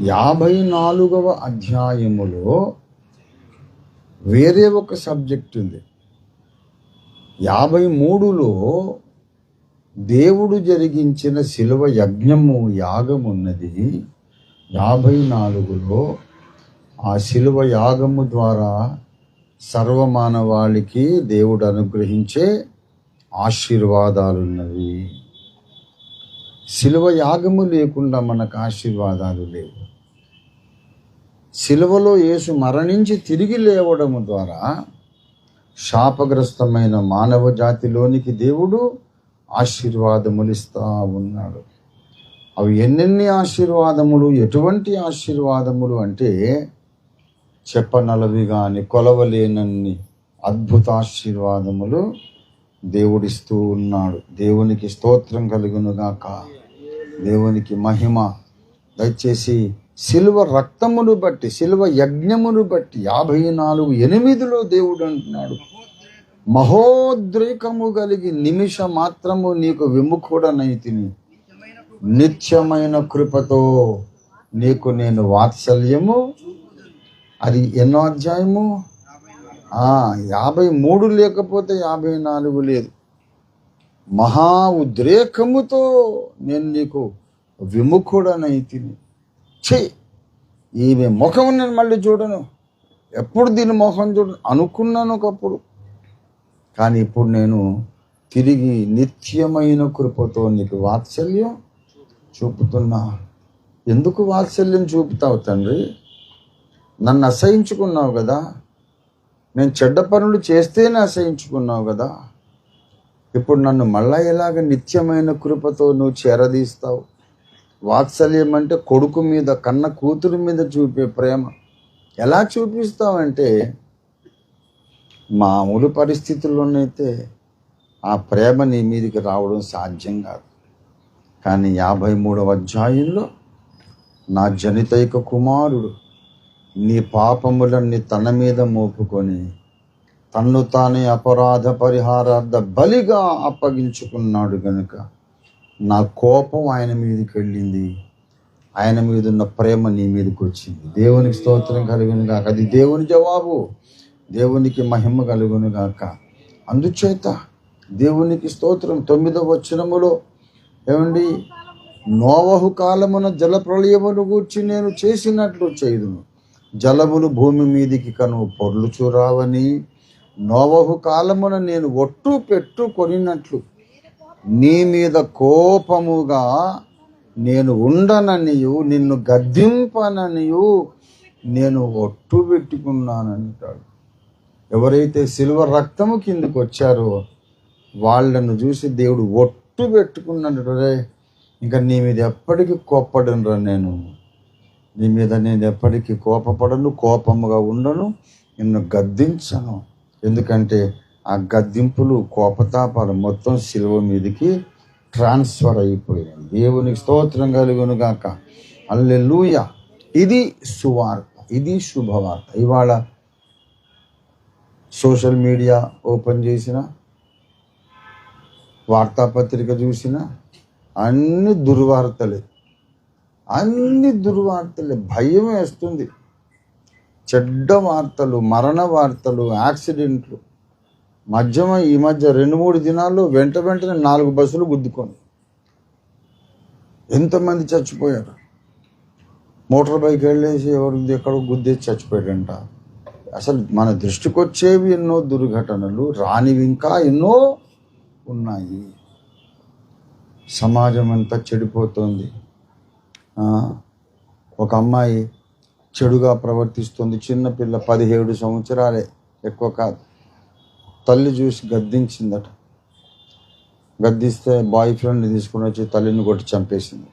యాభై నాలుగవ అధ్యాయములో వేరే ఒక సబ్జెక్ట్ ఉంది. యాభై మూడులో దేవుడు జరిగించిన శిలువ యజ్ఞము యాగం ఉన్నది యాభై నాలుగులో ఆ శిలువ యాగము ద్వారా సర్వమానవాళికి దేవుడు అనుగ్రహించే ఆశీర్వాదాలున్నవి. శిలువ యాగము లేకుండా మనకు ఆశీర్వాదాలు లేవు. శిలువలో యేసు మరణించి తిరిగి లేవడము ద్వారా శాపగ్రస్తమైన మానవ జాతిలోనికి దేవుడు ఆశీర్వాదములిస్తా ఉన్నాడు. అవి ఎన్నెన్ని ఆశీర్వాదములు ఎటువంటి ఆశీర్వాదములు అంటే చెప్పనలవి కానీ కొలవలేనన్ని అద్భుత ఆశీర్వాదములు దేవుడిస్తూ ఉన్నాడు. దేవునికి స్తోత్రం కలుగునుగాక. దేవునికి మహిమ. దయచేసి శిలువ రక్తమును బట్టి శిలువ యజ్ఞమును బట్టి యాభై నాలుగు ఎనిమిదిలో దేవుడు అంటున్నాడు. మహోద్రేకము కలిగి నిమిష మాత్రము నీకు విముఖుడనైతిని నిత్యమైన కృపతో నీకు నేను వాత్సల్యము. అది ఎన్నో అధ్యాయము? యాభై మూడు లేకపోతే యాభై నాలుగు లేదు. మహా ఉద్రేకముతో నేను నీకు విముఖుడనై తిని. చే ఈమె ముఖం నేను మళ్ళీ చూడను. ఎప్పుడు దీని ముఖం చూడను? అనుకున్నాను ఒకప్పుడు. కానీ ఇప్పుడు నేను తిరిగి నిత్యమైన కృపతో నీకు వాత్సల్యం చూపుతున్నా. ఎందుకు వాత్సల్యం చూపుతావు తండ్రి? నన్ను అసహించుకున్నావు కదా. నేను చెడ్డ పనులు చేస్తేనే అసహించుకున్నావు కదా. ఇప్పుడు నన్ను మళ్ళా ఎలాగ నిత్యమైన కృపతో నువ్వు చేరదీస్తావు? వాత్సల్యం అంటే కొడుకు మీద కన్న కూతురు మీద చూపే ప్రేమ. ఎలా చూపిస్తావంటే మామూలు పరిస్థితుల్లోనైతే ఆ ప్రేమ నీ మీదకి రావడం సాధ్యం కాదు. కానీ యాభై మూడవ అధ్యాయంలో నా జనితైక కుమారుడు నీ పాపములన్నీ తన మీద మోపుకొని తన్ను తానే అపరాధ పరిహారార్థ బలిగా అప్పగించుకున్నాడు గనుక నా కోపం ఆయన మీదకి వెళ్ళింది. ఆయన మీద ఉన్న ప్రేమ నీ మీదకి వచ్చింది. దేవునికి స్తోత్రం కలుగును గాక. అది దేవుని జవాబు. దేవునికి మహిమ కలుగును గాక. అందుచేత దేవునికి స్తోత్రం. తొమ్మిదవ వచనములో ఏమండి? నోవహు కాలమున జల ప్రళయమును గూర్చి నేను చేసినట్లు చేయుదును. జలములు భూమి మీదికి కను పొర్లుచు రావని నోవహు కాలమున నేను ఒట్టు పెట్టు కొనినట్లు నీ మీద కోపముగా నేను ఉండననియు నిన్ను గద్దింపననియు నేను ఒట్టు పెట్టుకున్నానంటాడు. ఎవరైతే సిల్వర్ రక్తము కిందకు వచ్చారో వాళ్ళను చూసి దేవుడు ఒట్టు పెట్టుకున్నాడు రే ఇంకా నీ మీద ఎప్పటికీ కోప్పడనురా నేను. నీ మీద నేను ఎప్పటికీ కోపపడను కోపముగా ఉండను నిన్ను గద్దించను. ఎందుకంటే ఆ గద్దింపులు కోపతాపాలు మొత్తం శిలువ మీదకి ట్రాన్స్ఫర్ అయిపోయాయి. దేవునికి స్తోత్రం కలుగును గాక. అల్లెలూయ ఇది సువార్త ఇది శుభవార్త. ఇవాళ సోషల్ మీడియా ఓపెన్ చేసిన వార్తాపత్రిక చూసిన అన్ని దుర్వార్తలే. అన్ని దుర్వార్తలే. భయం వేస్తుంది చెడ్డ వార్తలు మరణ వార్తలు యాక్సిడెంట్లు. మధ్యమ ఈ మధ్య రెండు మూడు దినాల్లో వెంట వెంటనే నాలుగు బస్సులు గుద్దుకొని ఎంతమంది చచ్చిపోయారు? మోటార్ బైక్ వెళ్ళేసి ఎవరు ఎక్కడో గుద్దేసి చచ్చిపోయాడంట. అసలు మన దృష్టికి వచ్చేవి ఎన్నో దుర్ఘటనలు రానివి ఇంకా ఎన్నో ఉన్నాయి. సమాజం అంతా చెడిపోతుంది. ఒక అమ్మాయి చెడుగా ప్రవర్తిస్తుంది. చిన్నపిల్ల పదిహేడు సంవత్సరాలే ఎక్కువ కాదు. తల్లి చూసి గద్దించిందట. గద్దిస్తే బాయ్ ఫ్రెండ్ని తీసుకుని వచ్చి తల్లిని కొట్టి చంపేసింది.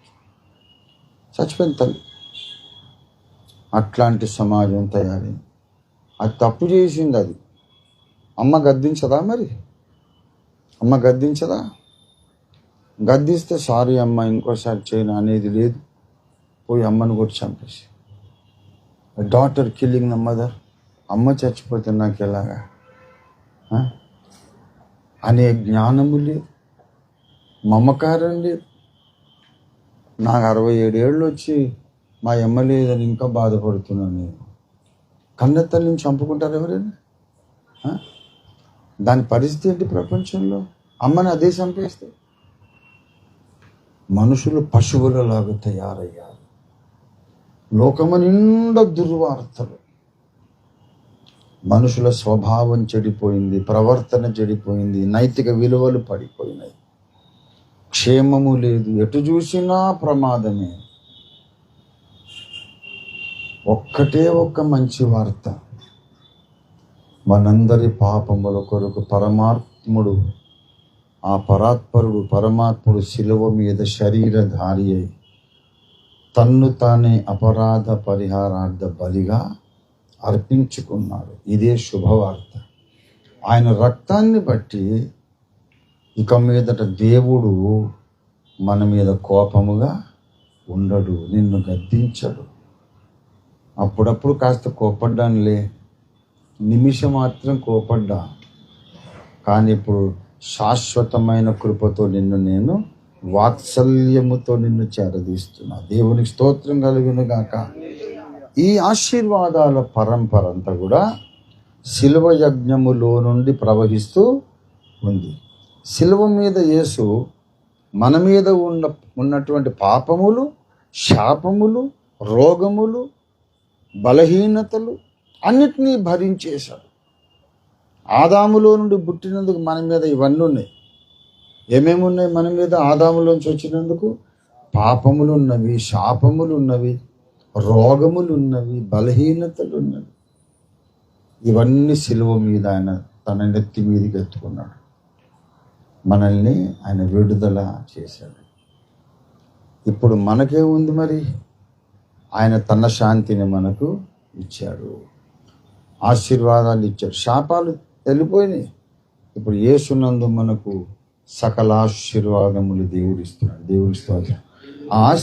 చచ్చిపోయింది తల్లి. అట్లాంటి సమాజం తయారైంది. అది తప్పు చేసింది అది. అమ్మ గద్దించదా మరి? అమ్మ గద్దించదా? గద్దిస్తే సారీ అమ్మ ఇంకోసారి చేయను అనేది లేదు. పోయి అమ్మను కొట్టి చంపేసి డాటర్ కిల్లింగ్ ద మదర్ అమ్మ చచ్చిపోతే నాకు ఎలాగా? అనే జ్ఞానము లేదు. మమకారం లేదు. నాకు అరవై ఏడేళ్ళు వచ్చి మా ఎమ్మెల్యే ఏదని ఇంకా బాధపడుతున్నాను నేను. కన్నెత్తల్ని చంపుకుంటారు ఎవరైనా? దాని పరిస్థితి ఏంటి ప్రపంచంలో? అమ్మని అదే చంపేస్తే? మనుషులు పశువులలాగా తయారయ్యారు. లోకము నిండా దుర్వార్తలు. మనుషుల స్వభావం చెడిపోయింది ప్రవర్తన చెడిపోయింది నైతిక విలువలు పడిపోయినాయి. క్షేమము లేదు ఎటు చూసినా ప్రమాదమే. ఒక్కటే ఒక్క మంచి వార్త. మనందరి పాపముల కొరకు పరమాత్ముడు ఆ పరాత్పరుడు పరమాత్ముడు శిలువ మీద శరీరధారి అయి తన్ను తానే అపరాధ పరిహారార్థ బలిగా అర్పించుకున్నాడు. ఇదే శుభవార్త. ఆయన రక్తాన్ని బట్టి ఇక మీదట దేవుడు మన మీద కోపముగా ఉండడు నిన్ను గద్దించడు. అప్పుడప్పుడు కాస్త కోపడ్డానులే. నిమిషం మాత్రం కోపడ్డా. కానీ ఇప్పుడు శాశ్వతమైన కృపతో నిన్ను నేను వాత్సల్యముతో నిన్ను చేరదీస్తున్నా. దేవునికి స్తోత్రం కలుగును గాక. ఈ ఆశీర్వాదాల పరంపర అంతా కూడా శిలువ యజ్ఞములో నుండి ప్రవహిస్తూ ఉంది. శిలువ మీద యేసు మన మీద ఉన్న ఉన్నటువంటి పాపములు శాపములు రోగములు బలహీనతలు అన్నిటినీ భరించేశాడు. ఆదాములో నుండి పుట్టినందుకు మన మీద ఇవన్నీ ఉన్నాయి. ఏమేమి ఉన్నాయి మన మీద ఆదాములోంచి వచ్చినందుకు? పాపములు ఉన్నవి శాపములు ఉన్నవి రోగములు ఉన్నవి బలహీనతలు ఉన్నవి ఇవన్నీ సిలువ మీద ఆయన తన నెత్తి మీదకి ఎత్తుకున్నాడు. మనల్ని ఆయన విడుదల చేశాడు. ఇప్పుడు మనకేముంది మరి. ఆయన తన శాంతిని మనకు ఇచ్చాడు. ఆశీర్వాదాలు ఇచ్చాడు. శాపాలు వెళ్ళిపోయినాయి. ఇప్పుడు ఏసునందు మనకు సకలాశీర్వాదములు దేవుడిస్తున్నాడు. దేవుడిస్తున్నాడు ఆ